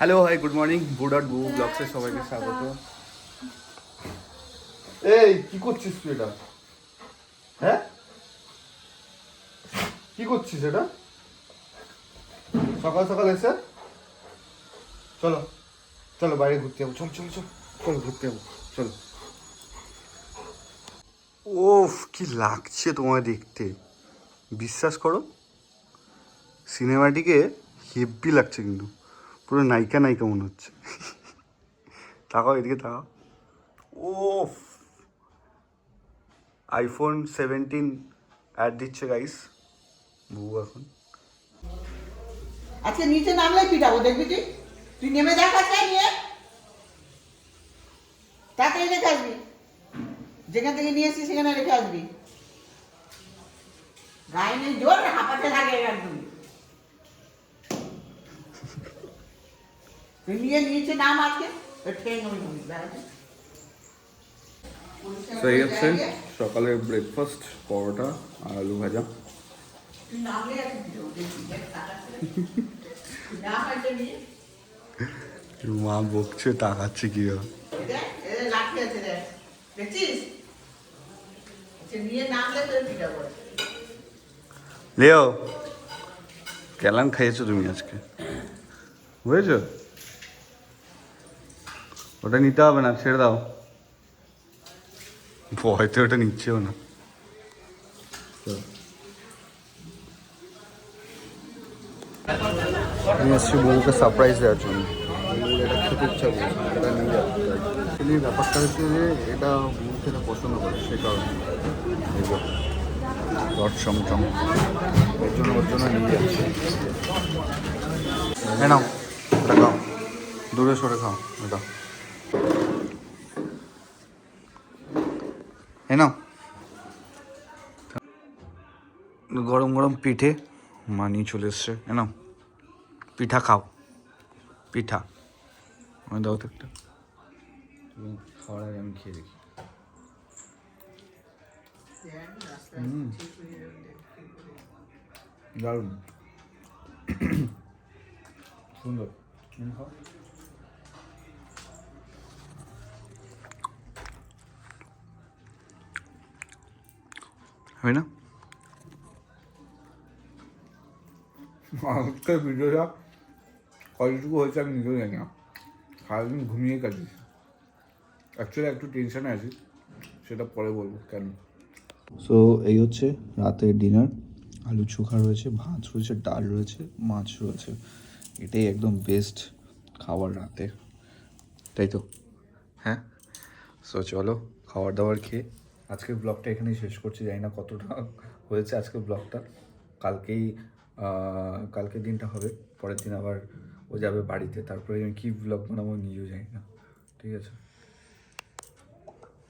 Hello hi good morning good out গু ব্লগসে সবাইকে স্বাগত। এই কি করছিস তুই এটা? হ্যাঁ? কি করছিস এটা? সকাল সকাল এসে? চলো চলো বাইরে ঘুরতে যাব। চলো চলো চলো চলো ঘুরতে যাব। চলো। ওফ কি লাগছে তোমায় দেখতে। বিশ্বাস করো সিনেমাটিকে হেব্বি লাগছে কিন্তু। পুরো নায়িকা নায়িকা মনে হচ্ছে। তাকাও এদিকে তাকাও। ওফ! আইফোন সেভেন্টিন অ্যাড দিচ্ছে গাইস বউ এখন। আজকে নিচে নামলে পিটাবো দেখবি তুই? তুই নেমে দেখ আজকে নিয়ে। তাড়াতাড়ি রেখে আসবি। যেখান থেকে নিয়ে এসছিস সেখানে রেখে আসবি। গায়ে জোর হাঁপাতে থাকে একদম তুই নিয়ে নাম আজকে? এই হচ্ছে সকালের ব্রেকফাস্ট পরোটা আর আলু ভাজা। মা বকছে তাকাচ্ছে কি আচ্ছা, লেও কেলান খাইয়েছো তুমি আজকে? বুঝেছ ওটা নিতে হবে না ছেড়ে দাও। ভয়তে ওটা নিচ্ছেও না। আমি আসছি বউকে সারপ্রাইজ দেওয়ার জন্য। এটা খেতে ইচ্ছা করছে এটা নিয়ে অ্যাকচুয়ালি ব্যাপারটা হচ্ছে যে এটা বউ খেতে পছন্দ করে সে কারণে। রড চমচম। এর জন্য ওর জন্য নিয়ে যাচ্ছে। হ্যাঁ নাও এটা খাও। দূরে সরে খাও এটা। হ্যাঁ নাও গরম গরম পিঠে মানিয়ে চলে এসছে হ্যাঁ নাও পিঠা খাও পিঠা আমি দাও তো একটা খাওয়ার আগে আমি খেয়ে দেখি দারুণ সুন্দর খাও হবে না? আজকের ভিডিওটা কতটুকু হয়েছে আমি নিজেও জানি না। সারাদিন ঘুমিয়ে কাটিয়েছি। অ্যাকচুয়ালি একটু টেনশনে আছি সেটা পরে বলব কেন। সো এই হচ্ছে রাতের ডিনার আলু চোখা রয়েছে ভাত রয়েছে ডাল রয়েছে মাছ রয়েছে। এটাই একদম বেস্ট খাবার রাতে। তাই তো? হ্যাঁ। সো চলো খাবার দাবার খেয়ে আজকের ব্লগটা এখানেই শেষ করছি। জানি না কতটা হয়েছে আজকের ব্লগটা। কালকেই কালকে দিনটা হবে। পরের দিন আবার ও যাবে বাড়িতে। তারপরে আমি কী ব্লগ বানাবো নিজেও জানি না। ঠিক আছে?